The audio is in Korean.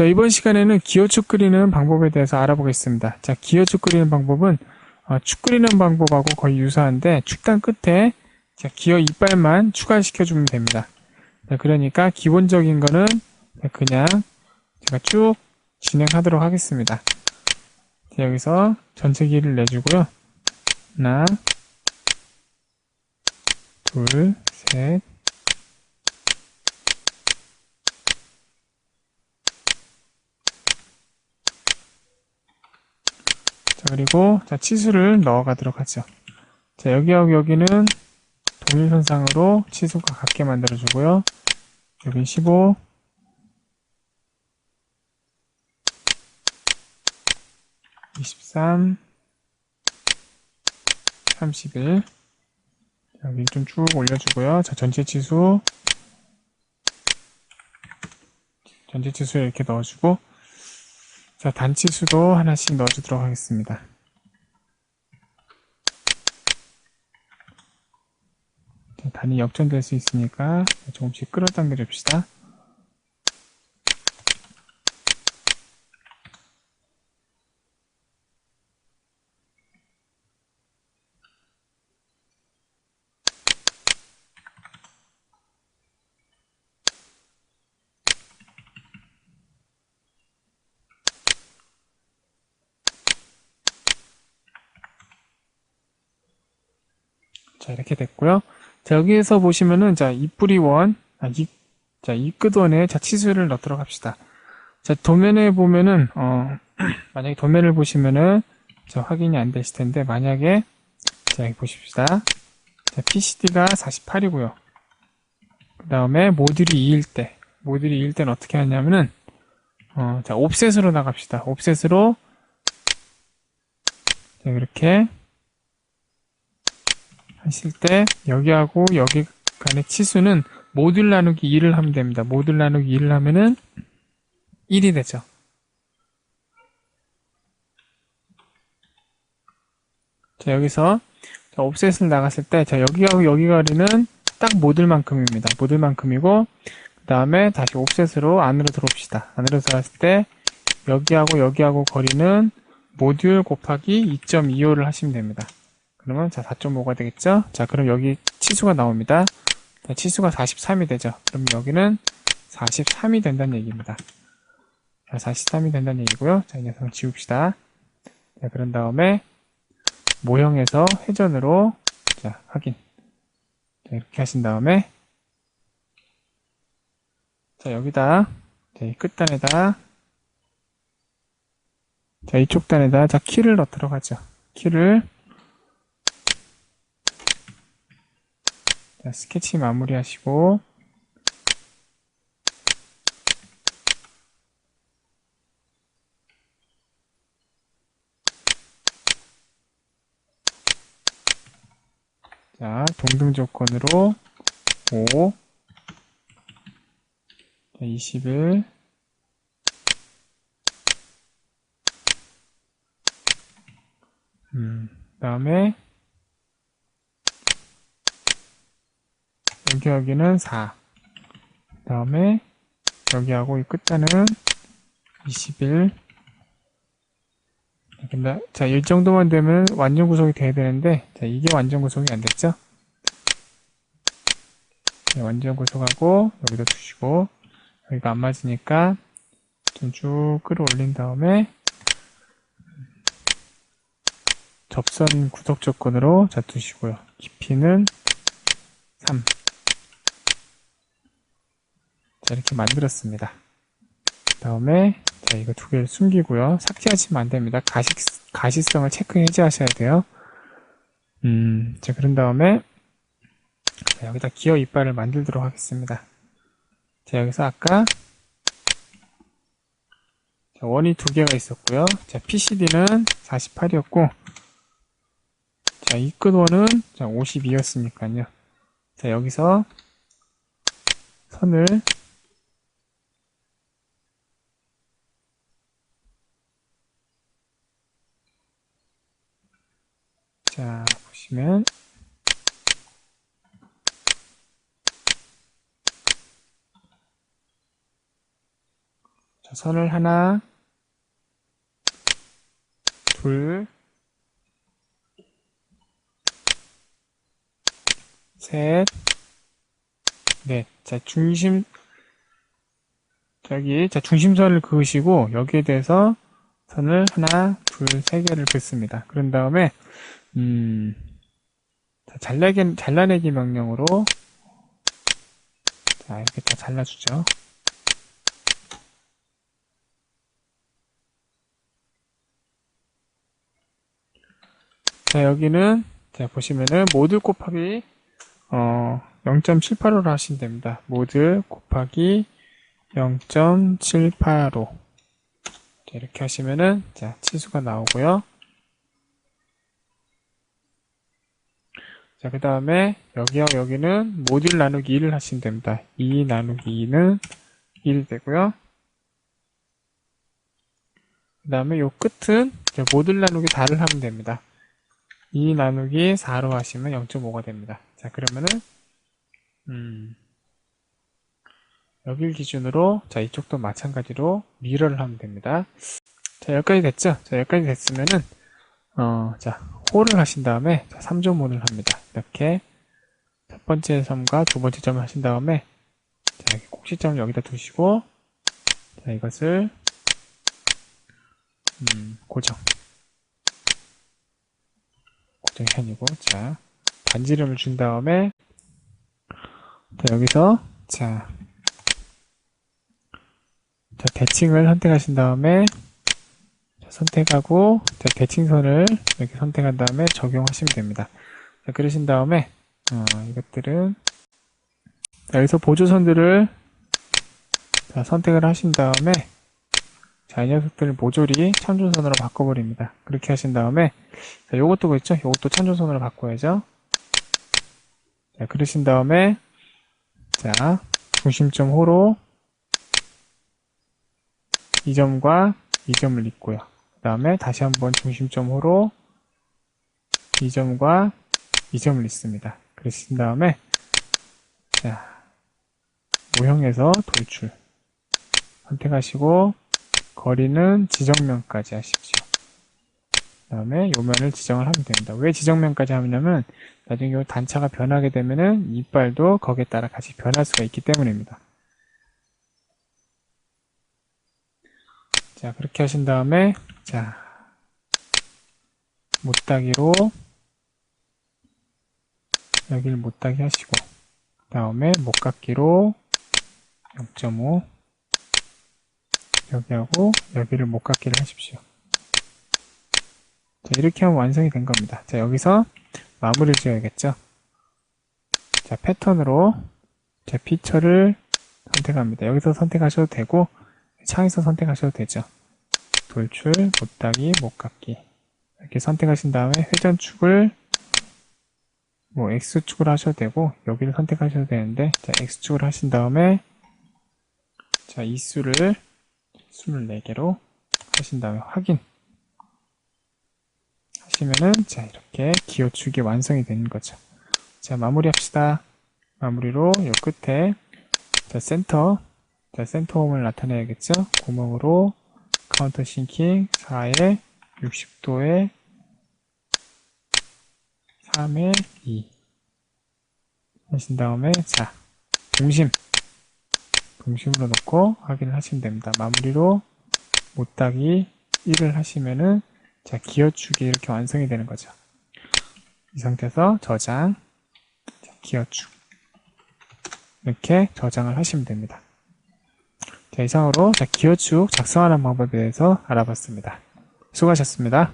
자, 이번 시간에는 기어축 그리는 방법에 대해서 알아보겠습니다. 자, 기어축 그리는 방법은 어, 축 그리는 방법하고 거의 유사한데 축단 끝에 자, 기어 이빨만 추가시켜 주면 됩니다. 자, 그러니까 기본적인 거는 그냥 제가 쭉 진행하도록 하겠습니다. 자, 여기서 전체 길이를 내주고요. 하나, 둘, 셋, 자, 그리고 자, 치수를 넣어 가도록 하죠. 자, 여기하고 여기는 동일선상으로 치수가 같게 만들어 주고요. 여기 15 23 31 여기 좀 쭉 올려주고요. 자, 전체 치수 전체 치수 이렇게 넣어주고 자, 단치수도 하나씩 넣어주도록 하겠습니다. 자, 단이 역전될 수 있으니까 조금씩 끌어당겨 줍시다. 자, 이렇게 됐고요. 자, 여기에서 보시면은, 자, 이뿌리 원, 아, 이, 자, 이 끝원에 자, 치수를 넣도록 합시다. 자, 도면에 보면은, 어, 만약에 도면을 보시면은, 저 확인이 안 되실 텐데, 만약에, 자, 여기 보십시다. 자, PCD가 48이고요. 그 다음에 모듈이 2일 때, 모듈이 2일 때는 어떻게 하냐면은, 어, 자, 옵셋으로 나갑시다. 옵셋으로, 자, 이렇게, 하실 때 여기하고 여기 간의 치수는 모듈 나누기 2를 하면 됩니다. 모듈 나누기 2를 하면은 1이 되죠. 자, 여기서 자, 옵셋을 나갔을 때, 자, 여기하고 여기 거리는 딱 모듈만큼입니다. 모듈만큼이고, 그 다음에 다시 옵셋으로 안으로 들어옵시다. 안으로 들어갔을 때, 여기하고 여기하고 거리는 모듈 곱하기 2.25를 하시면 됩니다. 그러면 자 4.5가 되겠죠? 자 그럼 여기 치수가 나옵니다. 자, 치수가 43이 되죠. 그럼 여기는 43이 된다는 얘기입니다. 자 43이 된다는 얘기고요. 자 이 녀석을 지웁시다. 자 그런 다음에 모형에서 회전으로 자 확인 자, 이렇게 하신 다음에 자 여기다 자, 이 끝단에다 자 이쪽 단에다 자 키를 넣도록 하죠. 키를 자, 스케치 마무리 하시고. 자, 동등 조건으로 5 자, 21 음, 다음에 여기 여기는 4. 그 다음에 여기하고 이 끝자는 21. 근데 자, 이 정도만 되면 완전 구속이 돼야 되는데 자, 이게 완전 구속이 안 됐죠? 네, 완전 구속하고 여기다 두시고 여기가 안 맞으니까 좀 쭉 끌어올린 다음에 접선 구속 조건으로 자 두시고요. 깊이는 3. 자, 이렇게 만들었습니다. 그 다음에, 자, 이거 두 개를 숨기고요. 삭제하시면 안 됩니다. 가시, 가시성을 체크 해제하셔야 돼요. 음, 자, 그런 다음에, 자, 여기다 기어 이빨을 만들도록 하겠습니다. 자, 여기서 아까, 자, 원이 두 개가 있었고요. 자, PCD는 48이었고, 자, 이 끝원은 52였으니까요. 자, 여기서 선을 자, 보시면 자, 선을 하나, 둘, 셋, 넷. 자, 중심, 저기, 자, 중심선을 그으시고, 여기에 대해서 선을 하나, 둘, 세 개를 긋습니다. 그런 다음에, 음, 자, 잘라기, 잘라내기 명령으로, 자, 이렇게 다 잘라주죠. 자, 여기는, 자, 보시면은, 모드 곱하기, 어, 0.785로 하시면 됩니다. 모드 곱하기 0.785. 자, 이렇게 하시면은, 자, 치수가 나오고요. 자, 그 다음에, 여기와 여기는 모듈 나누기 1을 하시면 됩니다. 2 나누기 2는 1 되고요. 그 다음에 요 끝은 모듈 나누기 4를 하면 됩니다. 2 나누기 4로 하시면 0.5가 됩니다. 자, 그러면은, 음, 여길 기준으로, 자, 이쪽도 마찬가지로 미러를 하면 됩니다. 자, 여기까지 됐죠? 자, 여기까지 됐으면은, 어, 자, 홀을 하신 다음에, 자, 3점홀을 합니다. 이렇게, 첫 번째 점과 두 번째 점을 하신 다음에, 자, 꼭지점을 여기다 두시고, 자, 이것을, 음, 고정. 고정이 아니고, 자, 반지름을 준 다음에, 자, 여기서, 자, 자, 대칭을 선택하신 다음에, 자, 선택하고, 자, 대칭선을 이렇게 선택한 다음에 적용하시면 됩니다. 자, 그러신 다음에, 어, 이것들은, 자, 여기서 보조선들을, 자, 선택을 하신 다음에, 자, 이 녀석들을 모조리 참조선으로 바꿔버립니다. 그렇게 하신 다음에, 자, 요것도 그렇죠? 요것도 참조선으로 바꿔야죠. 자, 그러신 다음에, 자, 중심점 호로 이 점과 이 점을 잇고요. 그 다음에 다시 한번 중심점 호로 이 점과 이 점을 잇습니다. 그러신 다음에, 자, 모형에서 돌출. 선택하시고, 거리는 지정면까지 하십시오. 그 다음에 요면을 지정을 하면 됩니다. 왜 지정면까지 하냐면 나중에 요 단차가 변하게 되면은 이빨도 거기에 따라 같이 변할 수가 있기 때문입니다. 자 그렇게 하신 다음에 자 못따기로 여기를 못따기 하시고 그 다음에 못깎기로 0.5 여기하고 여기를 못깎기를 하십시오. 자, 이렇게 하면 완성이 된 겁니다. 자, 여기서 마무리를 지어야겠죠. 자, 패턴으로 제 피처를 선택합니다. 여기서 선택하셔도 되고 창에서 선택하셔도 되죠. 돌출, 못따기, 못깎기 이렇게 선택하신 다음에 회전축을 뭐 X축을 하셔도 되고 여기를 선택하셔도 되는데 자 X축을 하신 다음에 자 이 수를 24개로 하신 다음에 확인 하시면은 자 이렇게 기호축이 완성이 되는 거죠. 자 마무리 합시다. 마무리로 요 끝에 자 센터 자 센터 홈을 나타내야겠죠. 구멍으로 카운터 싱킹 4에 60도에 3에 2 하신 다음에 자 중심 중심으로 놓고 확인을 하시면 됩니다. 마무리로 못따기 1을 하시면은 자, 기어축이 이렇게 완성이 되는 거죠. 이 상태에서 저장, 자, 기어축. 이렇게 저장을 하시면 됩니다. 자, 이상으로 자, 기어축 작성하는 방법에 대해서 알아봤습니다. 수고하셨습니다.